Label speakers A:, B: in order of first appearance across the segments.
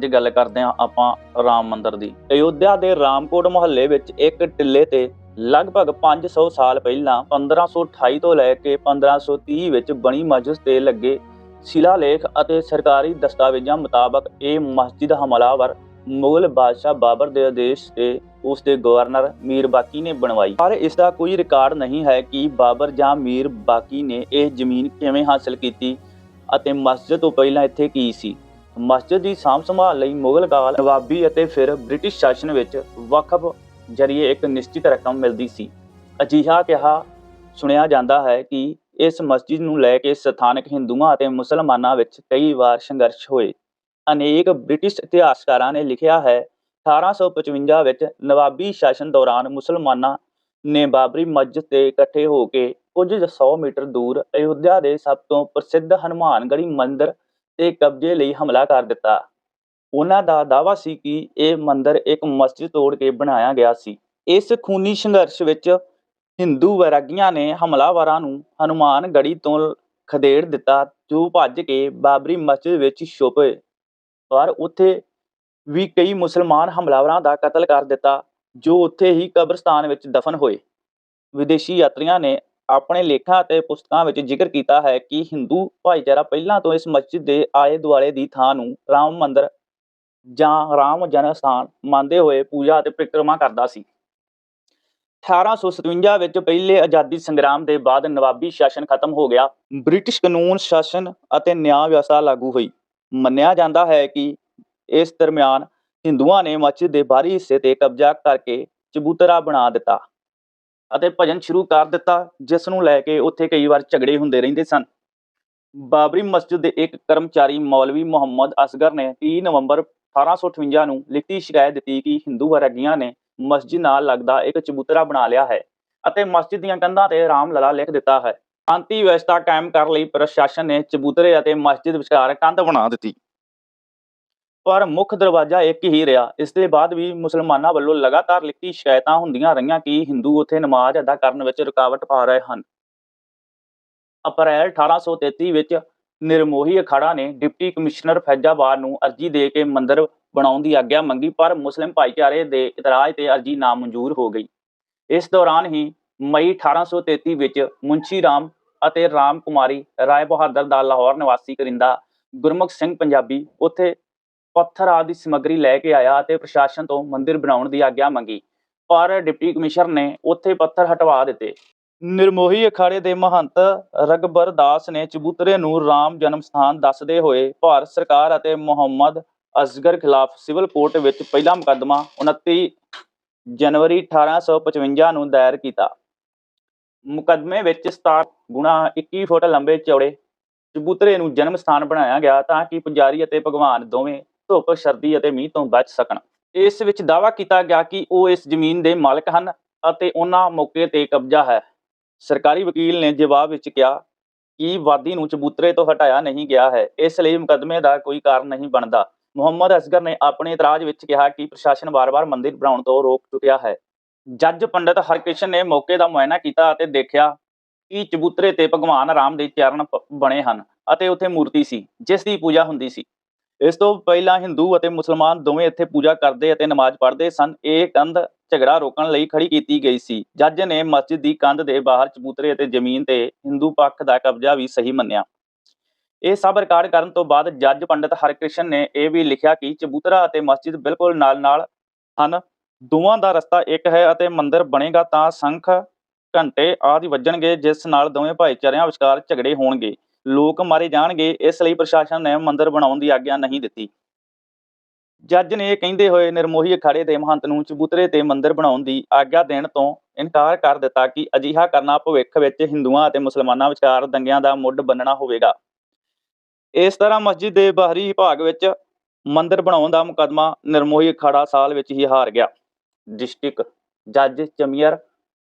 A: ਅੱਜ ਗੱਲ ਕਰਦੇ ਹਾਂ ਆਪਾਂ ਰਾਮ ਮੰਦਰ ਦੀ। ਅਯੋਧਿਆ ਦੇ ਰਾਮਕੋਟ ਮੁਹੱਲੇ ਵਿੱਚ ਇੱਕ ਟਿੱਲੇ ਤੇ ਲਗਭਗ 500 ਸਾਲ ਪਹਿਲਾਂ 1528 ਤੋਂ ਲੈ ਕੇ 1530 ਵਿੱਚ ਬਣੀ ਮਸਜਿਦ ਤੇ ਲੱਗੇ ਸ਼ਿਲਾਲੇਖ ਅਤੇ ਸਰਕਾਰੀ ਦਸਤਾਵੇਜ਼ਾਂ ਮੁਤਾਬਕ ਇਹ ਮਸਜਿਦ ਹਮਲਾਵਰ ਮੁਗਲ ਬਾਦਸ਼ਾਹ ਬਾਬਰ ਦੇ ਆਦੇਸ਼ ਤੇ ਉਸ ਦੇ ਗਵਰਨਰ ਮੀਰ ਬਾਕੀ ਨੇ ਬਣਵਾਈ। ਪਰ ਇਸ ਦਾ ਕੋਈ ਰਿਕਾਰਡ ਨਹੀਂ ਹੈ ਕਿ ਬਾਬਰ ਜਾਂ ਮੀਰ ਬਾਕੀ ਨੇ ਇਹ ਜ਼ਮੀਨ ਕਿਵੇਂ ਹਾਸਲ ਕੀਤੀ ਅਤੇ ਮਸਜਿਦ ਤੋਂ ਪਹਿਲਾਂ ਇੱਥੇ ਕੀ ਸੀ। ਮਸਜਿਦ ਦੀ ਸਾਂਭ ਸੰਭਾਲ ਲਈ ਮੁਗਲ ਕਾਲ ਨਵਾਬੀ ਅਤੇ ਫਿਰ ਬ੍ਰਿਟਿਸ਼ ਸ਼ਾਸਨ ਵਿੱਚ ਵਕਫ ਜਰੀਏ ਇੱਕ ਨਿਸ਼ਚਿਤ ਰਕਮ ਮਿਲਦੀ ਸੀ। ਅਜਿਹਾ ਕਿਹਾ ਸੁਣਿਆ ਜਾਂਦਾ ਹੈ ਕਿ ਇਸ ਮਸਜਿਦ ਨੂੰ ਲੈ ਕੇ ਸਥਾਨਕ ਹਿੰਦੂਆਂ ਅਤੇ ਮੁਸਲਮਾਨਾਂ ਵਿੱਚ ਕਈ ਵਾਰ ਸੰਘਰਸ਼ ਹੋਏ। ਅਨੇਕ ਬ੍ਰਿਟਿਸ਼ ਇਤਿਹਾਸਕਾਰਾਂ ਨੇ ਲਿਖਿਆ ਹੈ 1855 ਵਿੱਚ ਨਵਾਬੀ ਸ਼ਾਸਨ ਦੌਰਾਨ ਮੁਸਲਮਾਨਾਂ ਨੇ ਬਾਬਰੀ ਮਸਜਿਦ ਤੇ ਇਕੱਠੇ ਹੋ ਕੇ ਕੁਝ 100 ਮੀਟਰ ਦੂਰ ਅਯੁੱਧਿਆ ਦੇ ਸਭ ਤੋਂ ਪ੍ਰਸਿੱਧ ਹਨੂਮਾਨਗੜ੍ਹੀ ਮੰਦਿਰ ਤੇ ਕਬਜ਼ੇ ਲਈ ਹਮਲਾ ਕਰ ਦਿੱਤਾ। ਉਹਨਾਂ ਦਾ ਦਾਅਵਾ ਸੀ ਕਿ ਇਹ ਮੰਦਿਰ ਇੱਕ ਮਸਜਿਦ ਤੋੜ ਕੇ ਬਣਾਇਆ ਗਿਆ ਸੀ। ਇਸ ਖੂਨੀ ਸੰਘਰਸ਼ ਵਿੱਚ ਹਿੰਦੂ ਵੈਰਾਗੀਆਂ ਨੇ ਹਮਲਾਵਰਾਂ ਨੂੰ ਹਨੂਮਾਨਗੜ੍ਹੀ ਤੋਂ ਖਦੇੜ ਦਿੱਤਾ, ਜੋ ਭੱਜ ਕੇ ਬਾਬਰੀ ਮਸਜਿਦ ਵਿੱਚ ਛੁਪੇ ਪਰ ਉੱਥੇ ਵੀ ਕਈ ਮੁਸਲਮਾਨ ਹਮਲਾਵਰਾਂ ਦਾ ਕਤਲ ਕਰ ਦਿੱਤਾ, ਜੋ ਉੱਥੇ ਹੀ ਕਬਰਸਤਾਨ ਵਿੱਚ ਦਫਨ ਹੋਏ। ਵਿਦੇਸ਼ੀ ਯਾਤਰੀਆਂ ਨੇ ਆਪਣੇ ਲੇਖਾਂ ਅਤੇ ਪੁਸਤਕਾਂ ਵਿੱਚ ਜ਼ਿਕਰ ਕੀਤਾ ਹੈ ਕਿ ਹਿੰਦੂ ਭਾਈਚਾਰਾ ਪਹਿਲਾਂ ਤੋਂ ਇਸ ਮਸਜਿਦ ਦੇ ਆਲੇ ਦੁਆਲੇ ਦੀ ਥਾਂ ਨੂੰ ਰਾਮ ਮੰਦਰ ਜਾਂ ਰਾਮ ਜਨਮ ਸਥਾਨ ਮੰਨਦੇ ਹੋਏ ਪੂਜਾ ਅਤੇ ਪ੍ਰਿਕਰਮਾ ਕਰਦਾ ਸੀ। 1857 ਵਿੱਚ ਪਹਿਲੇ ਆਜ਼ਾਦੀ ਸੰਗਰਾਮ ਦੇ ਬਾਅਦ ਨਵਾਬੀ ਸ਼ਾਸਨ ਖਤਮ ਹੋ ਗਿਆ। ਬ੍ਰਿਟਿਸ਼ ਕਾਨੂੰਨ ਸ਼ਾਸਨ ਅਤੇ ਨਿਆਂ ਵਿਵਸਥਾ ਲਾਗੂ ਹੋਈ। ਮੰਨਿਆ ਜਾਂਦਾ ਹੈ ਕਿ ਇਸ ਦਰਮਿਆਨ ਹਿੰਦੂਆਂ ਨੇ ਮਸਜਿਦ ਦੇ ਬਾਹਰੀ ਹਿੱਸੇ ਤੇ ਕਬਜ਼ਾ ਕਰਕੇ ਚਬੂਤਰਾ ਬਣਾ ਦਿੱਤਾ। ਅਤੇ ਭਜਨ ਸ਼ੁਰੂ ਕਰ ਦਿੱਤਾ, ਜਿਸ ਨੂੰ ਲੈ ਕੇ ਉੱਥੇ ਕਈ ਵਾਰ ਝਗੜੇ ਹੁੰਦੇ ਰਹਿੰਦੇ ਸਨ। ਬਾਬਰੀ ਮਸਜਿਦ ਦੇ ਇੱਕ ਕਰਮਚਾਰੀ ਮੌਲਵੀ ਮੁਹੰਮਦ ਅਸਗਰ ਨੇ 30 ਨਵੰਬਰ 1858 ਨੂੰ ਲਿਖਤੀ ਸ਼ਿਕਾਇਤ ਦਿੱਤੀ ਕਿ ਹਿੰਦੂ ਵਰਗੀਆਂ ਨੇ ਮਸਜਿਦ ਨਾਲ ਲੱਗਦਾ ਇੱਕ ਚਬੂਤਰਾ ਬਣਾ ਲਿਆ ਹੈ ਅਤੇ ਮਸਜਿਦ ਦੀਆਂ ਕੰਧਾਂ ਤੇ ਰਾਮ ਲਲਾ ਲਿਖ ਦਿੱਤਾ ਹੈ। ਸ਼ਾਂਤੀ ਵਿਵਸਥਾ ਕਾਇਮ ਕਰਨ ਲਈ ਪ੍ਰਸ਼ਾਸਨ ਨੇ ਚਬੂਤਰੇ ਅਤੇ ਮਸਜਿਦ ਵਿਚਕਾਰ ਕੰਧ ਬਣਾ ਦਿੱਤੀ। ਪਰ ਮੁੱਖ ਦਰਵਾਜ਼ਾ ਇੱਕ ਹੀ ਰਿਹਾ। ਇਸ ਦੇ ਬਾਅਦ ਵੀ ਮੁਸਲਮਾਨਾਂ ਵੱਲੋਂ ਲਗਾਤਾਰ ਲਿਖਤੀ ਸ਼ਿਕਾਇਤਾਂ ਹੁੰਦੀਆਂ ਰਹੀਆਂ ਕਿ ਹਿੰਦੂ ਉੱਥੇ ਨਮਾਜ਼ ਅਦਾ ਕਰਨ ਵਿੱਚ ਰੁਕਾਵਟ ਪਾ ਰਹੇ ਹਨ। ਅਪ੍ਰੈਲ 1833 ਵਿੱਚ ਨਿਰਮੋਹੀ ਅਖਾੜਾ ਨੇ ਡਿਪਟੀ ਕਮਿਸ਼ਨਰ ਫੈਜ਼ਾਬਾਦ ਨੂੰ ਅਰਜ਼ੀ ਦੇ ਕੇ ਮੰਦਰ ਬਣਾਉਣ ਦੀ ਆਗਿਆ ਮੰਗੀ, ਪਰ ਮੁਸਲਿਮ ਭਾਈਚਾਰੇ ਦੇ ਇਤਰਾਜ਼ ਤੇ ਅਰਜ਼ੀ ਨਾਮਨਜ਼ੂਰ ਹੋ ਗਈ। ਇਸ ਦੌਰਾਨ ਹੀ ਮਈ 1833 ਵਿੱਚ ਮੁੰਸ਼ੀ ਰਾਮ ਅਤੇ ਰਾਮ ਕੁਮਾਰੀ ਰਾਏ ਬਹਾਦਰ ਦਾ ਲਾਹੌਰ ਨਿਵਾਸੀ ਕਰਿੰਦਾ ਗੁਰਮੁਖ ਸਿੰਘ ਪੰਜਾਬੀ ਉੱਥੇ ਪੱਥਰ ਆਦਿ ਸਮੱਗਰੀ ਲੈ ਕੇ ਆਇਆ ਅਤੇ ਪ੍ਰਸ਼ਾਸਨ ਤੋਂ ਮੰਦਿਰ ਬਣਾਉਣ ਦੀ ਆਗਿਆ ਮੰਗੀ। ਪਰ ਡਿਪਟੀ ਕਮਿਸ਼ਨਰ ਨੇ ਉੱਥੇ ਪੱਥਰ ਹਟਵਾ ਦਿੱਤੇ। ਨਿਰਮੋਹੀ ਅਖਾੜੇ ਦੇ ਮਹੰਤ ਰਗਬਰ ਦਾਸ ਨੇ ਚਬੂਤਰੇ ਨੂੰ ਰਾਮ ਜਨਮ ਸਥਾਨ ਦੱਸਦੇ ਹੋਏ ਭਾਰਤ ਸਰਕਾਰ ਅਤੇ ਮੁਹੰਮਦ ਅਸਗਰ ਖਿਲਾਫ ਸਿਵਲ ਕੋਰਟ ਵਿੱਚ ਪਹਿਲਾ ਮੁਕੱਦਮਾ 29 ਜਨਵਰੀ 1855 ਨੂੰ ਦਾਇਰ ਕੀਤਾ। ਮੁਕੱਦਮੇ ਵਿੱਚ 17 ਗੁਣਾ 21 ਫੁੱਟ ਲੰਬੇ ਚੌੜੇ ਚਬੂਤਰੇ ਨੂੰ ਜਨਮ ਸਥਾਨ ਬਣਾਇਆ ਗਿਆ ਤਾਂ ਕਿ ਪੁਜਾਰੀ ਅਤੇ ਭਗਵਾਨ ਦੋਵੇਂ ਧੁੱਪ, ਸਰਦੀ ਅਤੇ ਮੀਂਹ ਤੋਂ ਬਚ ਸਕਣ। ਇਸ ਵਿੱਚ ਦਾਅਵਾ ਕੀਤਾ ਗਿਆ ਕਿ ਉਹ ਇਸ ਜ਼ਮੀਨ ਦੇ ਮਾਲਕ ਹਨ ਅਤੇ ਉਹਨਾਂ ਮੌਕੇ ਤੇ ਕਬਜ਼ਾ ਹੈ। ਸਰਕਾਰੀ ਵਕੀਲ ਨੇ ਜਵਾਬ ਵਿੱਚ ਕਿਹਾ ਕਿ ਵਾਦੀ ਨੂੰ ਚਬੂਤਰੇ ਤੋਂ ਹਟਾਇਆ ਨਹੀਂ ਗਿਆ ਹੈ। ਇਸ ਲਈ ਮੁਕੱਦਮੇ ਦਾ ਕੋਈ ਕਾਰਨ ਨਹੀਂ ਬਣਦਾ। ਮੁਹੰਮਦ ਅਸਗਰ ਨੇ ਆਪਣੇ ਇਤਰਾਜ਼ ਵਿੱਚ ਕਿਹਾ ਕਿ ਪ੍ਰਸ਼ਾਸਨ ਵਾਰ-ਵਾਰ ਮੰਦਿਰ ਬਣਾਉਣ ਤੋਂ ਰੋਕ ਚੁੱਕਿਆ ਹੈ। ਜੱਜ ਪੰਡਿਤ ਹਰਕ੍ਰਿਸ਼ਨ ਨੇ ਮੌਕੇ ਦਾ ਮੁਆਇਨਾ ਕੀਤਾ ਅਤੇ ਦੇਖਿਆ ਕਿ ਚਬੂਤਰੇ ਤੇ ਭਗਵਾਨ ਰਾਮ ਦੇ ਚਰਨ ਬਣੇ ਹਨ ਅਤੇ ਉੱਥੇ ਮੂਰਤੀ ਸੀ, ਜਿਸ ਦੀ ਪੂਜਾ ਹੁੰਦੀ ਸੀ। ਇਸ ਤੋਂ ਪਹਿਲਾਂ ਹਿੰਦੂ ਅਤੇ ਮੁਸਲਮਾਨ ਦੋਵੇਂ ਇੱਥੇ ਪੂਜਾ ਕਰਦੇ ਅਤੇ ਨਮਾਜ਼ ਪੜ੍ਹਦੇ ਸਨ। ਇਹ ਕੰਧ ਝਗੜਾ ਰੋਕਣ ਲਈ ਖੜੀ ਕੀਤੀ ਗਈ ਸੀ। ਜੱਜ ਨੇ ਮਸਜਿਦ ਦੀ ਕੰਧ ਦੇ ਬਾਹਰ ਚਬੂਤਰੇ ਅਤੇ ਜ਼ਮੀਨ ਤੇ ਹਿੰਦੂ ਪੱਖ ਦਾ ਕਬਜ਼ਾ ਵੀ ਸਹੀ ਮੰਨਿਆ। ਇਹ ਸਭ ਰਿਕਾਰਡ ਕਰਨ ਤੋਂ ਬਾਅਦ ਜੱਜ ਪੰਡਿਤ ਹਰਕ੍ਰਿਸ਼ਨ ਨੇ ਇਹ ਵੀ ਲਿਖਿਆ ਕਿ ਚਬੂਤਰਾ ਅਤੇ ਮਸਜਿਦ ਬਿਲਕੁਲ ਨਾਲ-ਨਾਲ ਹਨ। ਦੋਵਾਂ ਦਾ ਰਸਤਾ ਇੱਕ ਹੈ ਅਤੇ ਮੰਦਿਰ ਬਣੇਗਾ ਤਾਂ ਸੰਖ ਘੰਟੇ ਆਦਿ ਵੱਜਣਗੇ, ਜਿਸ ਨਾਲ ਦੋਵੇਂ ਭਾਈਚਾਰਿਆਂ ਵਿਚਕਾਰ ਝਗੜੇ ਹੋਣਗੇ। ਲੋਕ ਮਾਰੇ ਜਾਣਗੇ, ਇਸ ਲਈ ਪ੍ਰਸ਼ਾਸਨ ਨੇ ਮੰਦਿਰ ਬਣਾਉਣ ਦੀ ਆਗਿਆ ਨਹੀਂ ਦਿੱਤੀ। ਜੱਜ ਨੇ ਕਹਿੰਦੇ ਹੋਏ ਨਿਰਮੋਹੀ ਅਖਾੜੇ ਦੇ ਮਹੰਤ ਨੂੰ ਚਬੂਤਰੇ ਤੇ ਮੰਦਿਰ ਬਣਾਉਣ ਦੀ ਆਗਿਆ ਦੇਣ ਤੋਂ ਇਨਕਾਰ ਕਰ ਦਿੱਤਾ ਕਿ ਅਜਿਹਾ ਕਰਨਾ ਭਵਿੱਖ ਵਿੱਚ ਹਿੰਦੂਆਂ ਅਤੇ ਮੁਸਲਮਾਨਾਂ ਵਿਚਕਾਰ ਦੰਗਿਆਂ ਦਾ ਮੁੱਢ ਬੰਨਣਾ ਹੋਵੇਗਾ। ਇਸ ਤਰ੍ਹਾਂ ਮਸਜਿਦ ਦੇ ਬਾਹਰੀ ਭਾਗ ਵਿੱਚ ਮੰਦਰ ਬਣਾਉਣ ਦਾ ਮੁਕੱਦਮਾ ਨਿਰਮੋਹੀ ਅਖਾੜਾ ਸਾਲ ਵਿੱਚ ਹੀ ਹਾਰ ਗਿਆ। ਡਿਸਟ੍ਰਿਕਟ ਜੱਜ ਚਮੀਅਰ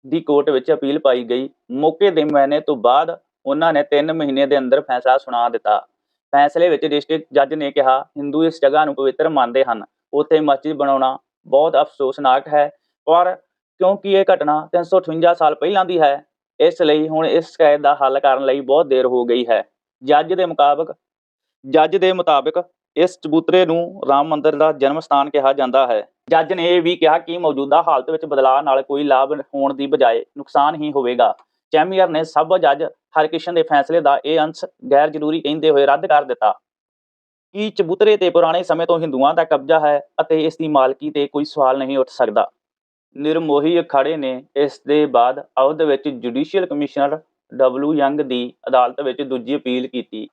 A: ਦੀ ਕੋਰਟ ਵਿੱਚ ਅਪੀਲ ਪਾਈ ਗਈ। ਮੌਕੇ ਦੇ ਮਹੀਨੇ ਤੋਂ ਬਾਅਦ ਉਹਨਾਂ ਨੇ 3 ਮਹੀਨੇ ਦੇ ਅੰਦਰ ਫੈਸਲਾ ਸੁਣਾ ਦਿੱਤਾ। ਫੈਸਲੇ ਵਿੱਚ ਡਿਸਟ੍ਰਿਕਟ ਜੱਜ ਨੇ ਕਿਹਾ, ਹਿੰਦੂ ਇਸ ਜਗ੍ਹਾ ਨੂੰ ਪਵਿੱਤਰ ਮੰਨਦੇ ਹਨ। ਉੱਥੇ ਮਸਜਿਦ ਬਣਾਉਣਾ ਬਹੁਤ ਅਫਸੋਸਨਾਕ ਹੈ, ਪਰ ਕਿਉਂਕਿ ਇਹ ਘਟਨਾ 358 ਸਾਲ ਪਹਿਲਾਂ ਦੀ ਹੈ, ਇਸ ਲਈ ਹੁਣ ਇਸ ਸ਼ਿਕਾਇਤ ਦਾ ਹੱਲ ਕਰਨ ਲਈ ਬਹੁਤ ਦੇਰ ਹੋ ਗਈ ਹੈ। ਜੱਜ ਦੇ ਮੁਤਾਬਕ, ਜੱਜ ਦੇ ਮੁਤਾਬਕ ਇਸ ਚਬੂਤਰੇ ਨੂੰ ਰਾਮ ਮੰਦਿਰ ਦਾ ਜਨਮ ਸਥਾਨ ਕਿਹਾ ਜਾਂਦਾ ਹੈ। ਜੱਜ ਨੇ ਇਹ ਵੀ ਕਿਹਾ ਕਿ ਮੌਜੂਦਾ ਹਾਲਤ ਵਿੱਚ ਬਦਲਾਅ ਨਾਲ ਕੋਈ ਲਾਭ ਹੋਣ ਦੀ ਬਜਾਏ ਨੁਕਸਾਨ ਹੀ ਹੋਵੇਗਾ। ਚੈਮੀਅਰ ਨੇ ਸਭ ਜੱਜ ਹਰਕਿਸ਼ਨ ਦੇ ਫੈਸਲੇ ਦਾ ਇਹ ਅੰਸ਼ ਗੈਰ ਜ਼ਰੂਰੀ ਕਹਿੰਦੇ ਹੋਏ ਰੱਦ ਕਰ ਦਿੱਤਾ। ਕਿ ਚਬੂਤਰੇ ਤੇ ਪੁਰਾਣੇ ਸਮੇਂ ਤੋਂ ਹਿੰਦੂਆਂ ਦਾ ਕਬਜ਼ਾ ਹੈ ਅਤੇ ਇਸ ਦੀ ਮਾਲਕੀ ਤੇ ਕੋਈ ਸਵਾਲ ਨਹੀਂ ਉੱਠ ਸਕਦਾ? ਨਿਰਮੋਹੀ ਅਖਾੜੇ ਨੇ ਇਸ ਦੇ ਬਾਅਦ ਅਵਧ ਵਿੱਚ ਜੁਡੀਸ਼ੀਅਲ ਕਮਿਸ਼ਨਰ ਡਬਲਯੂ ਯੰਗ ਦੀ ਅਦਾਲਤ ਵਿੱਚ ਦੂਜੀ ਅਪੀਲ ਕੀਤੀ।